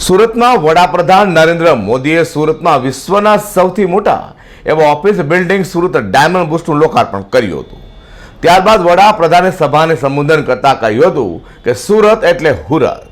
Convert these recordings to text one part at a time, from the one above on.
સુરતમાં વડાપ્રધાન નરેન્દ્ર મોદીએ સુરતમાં વિશ્વના સૌથી મોટા એવા ઓફિસ બિલ્ડિંગ સુરત ડાયમંડ બુસ્ટનું લોકાર્પણ કર્યું હતું. ત્યારબાદ વડાપ્રધાને સભાને સંબોધન કરતા કહ્યું હતું કે સુરત એટલે હુરત.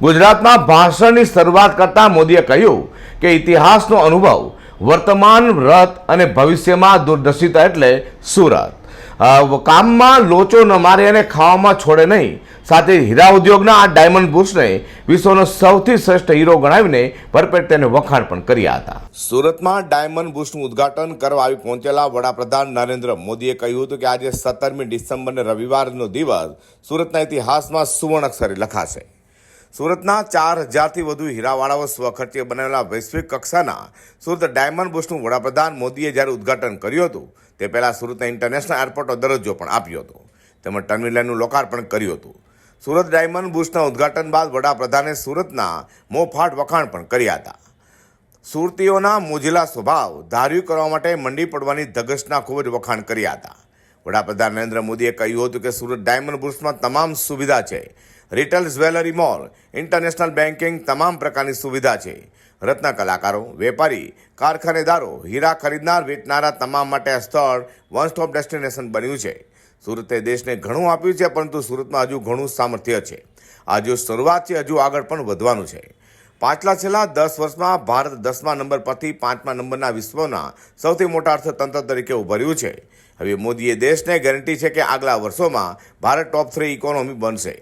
ગુજરાતમાં ભાષણની શરૂઆત કરતા મોદીએ કહ્યું કે ઇતિહાસનો અનુભવ વર્તમાન રથ અને ભવિષ્યમાં દૂરદર્શિતા એટલે સુરત. કામમાં લોચો ન મારે અને ખાવામાં છોડે નહીં. સાથે હીરા ઉદ્યોગના આ ડાયમંડ બુશને વિશ્વનો સૌથી શ્રેષ્ઠ હીરો ગણાવીને ભરપેટ તેને વખાણ પણ કર્યા હતા. સુરતમાં ડાયમંડ બુશનું ઉદ્ઘાટન કરવા આવી પહોંચેલા વડાપ્રધાન નરેન્દ્ર મોદીએ કહ્યું હતું કે આજે સત્તરમી ડિસેમ્બરને રવિવારનો દિવસ સુરતના ઇતિહાસમાં સુવર્ણ અક્ષરે લખાશે. સુરતના ચાર હજારથી વધુ હીરાવાળાઓ સ્વખર્ચે બનાવેલા વૈશ્વિક કક્ષાના સુરત ડાયમંડ બુશનું વડાપ્રધાન મોદીએ જ્યારે ઉદ્ઘાટન કર્યું હતું, તે પહેલાં સુરતના ઇન્ટરનેશનલ એરપોર્ટનો દરજ્જો પણ આપ્યો હતો. તેમજ ટર્મિનલનું લોકાર્પણ કર્યું હતું. સુરત ડાયમંડ બુશના ઉદ્ઘાટન બાદ વડાપ્રધાને સુરતના મોફાટ વખાણ પણ કર્યા હતા. સુરતીઓના મોજીલા સ્વભાવ ધાર્યું કરવા માટે મંડી પડવાની ધગશના ખૂબ જ વખાણ કર્યા હતા. વડાપ્રધાન નરેન્દ્ર મોદીએ કહ્યું હતું કે સુરત ડાયમંડ બુર્સમાં તમામ સુવિધા છે. Retail jewellery mall, international banking તમામ પ્રકારની સુવિધા છે. રત્ન કલાકારો, વેપારી, કારખાનેદારો, હીરા ખરીદનાર, વેચનારા તમામ માટે આ સ્થળ વન સ્ટોપ ડેસ્ટિનેશન બન્યું છે. સુરતે દેશને ઘણું આપ્યું છે, પરંતુ સુરતમાં હજુ ઘણું સામર્થ્ય છે. આ શરૂઆતથી હજુ આગળ પણ વધવાનું છે. પાછલા છેલ્લા દસ વર્ષમાં ભારત દસમા નંબર પરથી પાંચમા નંબરના વિશ્વના સૌથી મોટા અર્થતંત્ર તરીકે ઉભર્યું છે. હવે મોદીએ દેશને ગેરંટી છે કે આગલા વર્ષોમાં ભારત ટોપ થ્રી ઇકોનોમી બનશે.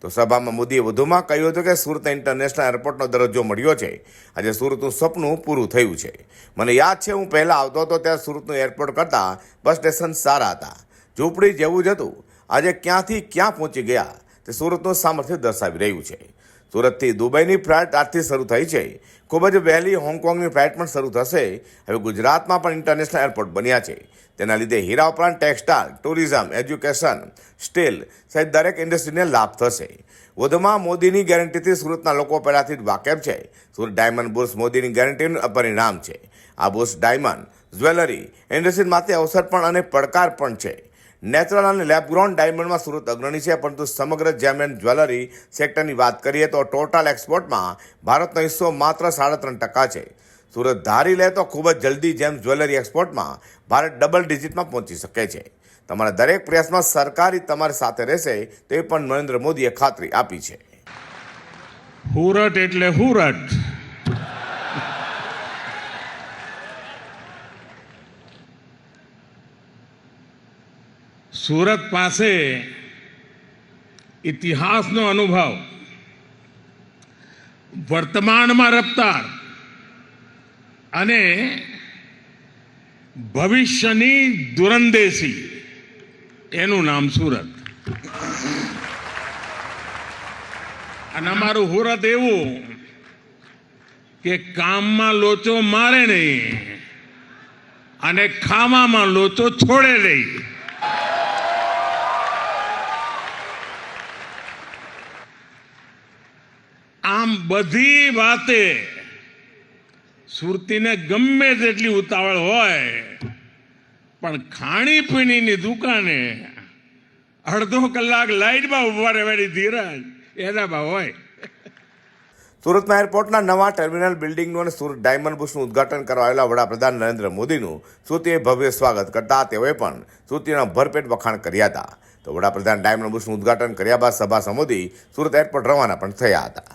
તો સભામાં મોદીએ વધુમાં કહ્યું હતું કે સુરત ઇન્ટરનેશનલ એરપોર્ટનો દરજ્જો મળ્યો છે. આજે સુરતનું સપનું પૂરું થયું છે. મને યાદ છે, હું પહેલાં આવતો હતો ત્યાં સુરતનું એરપોર્ટ કરતાં બસ સ્ટેશન સારા હતા. ઝૂંપડી જેવું જ હતું. આજે ક્યાંથી ક્યાં પહોંચી ગયા તે સુરતનું સામર્થ્ય દર્શાવી રહ્યું છે. સુરતથી દુબઈની ફ્લાઇટ આજથી શરૂ થઈ છે. ખૂબ જ વહેલી હોંગકોંગની ફ્લાઇટ પણ શરૂ થશે. હવે ગુજરાતમાં પણ ઇન્ટરનેશનલ એરપોર્ટ બન્યા છે. તેના લીધે હીરા ઉપરાંત ટેક્સટાઇલ ટુરિઝમ એજ્યુકેશન સ્ટીલ સહિત દરેક ઇન્ડસ્ટ્રીને લાભ થશે. વધુમાં મોદીની ગેરંટીથી સુરતના લોકો પહેલાથી જ વાકેફ છે. સુરત ડાયમંડ બુર્સ મોદીની ગેરંટીનું પરિણામ છે. આ બુર્સ ડાયમંડ, જ્વેલરી ઇન્ડસ્ટ્રી માટે અવસર પણ અને પડકાર પણ છે. નેચરલ અને લેબગ્રોન ડાયમંડમાં સુરત અગ્રણી છે, પરંતુ સમગ્ર જેમ એન્ડ જ્વેલરી સેક્ટરની વાત કરીએ તો ટોટલ એક્સપોર્ટમાં ભારતનો હિસ્સો માત્ર સાડા ત્રણ ટકા છે. સુરત ધારી લે તો ખૂબ જ જલ્દી જેમ જ્વેલરી એક્સપોર્ટમાં ભારત ડબલ ડિજિટમાં પહોંચી શકે છે. તમારા દરેક પ્રયાસમાં સરકારી તમારી સાથે રહેશે તે પણ નરેન્દ્ર મોદીએ ખાતરી આપી છે. હુરટ એટલે હુરટ સુરત પાસે ઇતિહાસનો અનુભવ, વર્તમાનમાં રફતાર અને ભવિષ્યની દુરંદેશી એનું નામ સુરત. અને અમારું હુરત એવું કે કામમાં લોચો મારે નહીં અને ખાવામાં લોચો છોડે નહીં. આમ બધી વાતે સુરતીને ગમે તેટલી ઉતાવળ હોય, પણ ખાણીપીણીની દુકાને અડધો કલાક લાઇટમાં ઊભા રહેવાની ધીરજ એનામાં હોય. સુરતના એરપોર્ટના નવા ટર્મિનલ બિલ્ડિંગનું અને સુરત ડાયમંડ બુશનું ઉદઘાટન કરવા આવેલા વડાપ્રધાન નરેન્દ્ર મોદીનું સુરતીએ ભવ્ય સ્વાગત કરતા તેઓએ પણ સુરતીના ભરપેટ વખાણ કર્યા હતા. તો વડાપ્રધાન ડાયમંડ બુશનું ઉદઘાટન કર્યા બાદ સભા સંબોધી સુરત એરપોર્ટ રવાના પણ થયા હતા.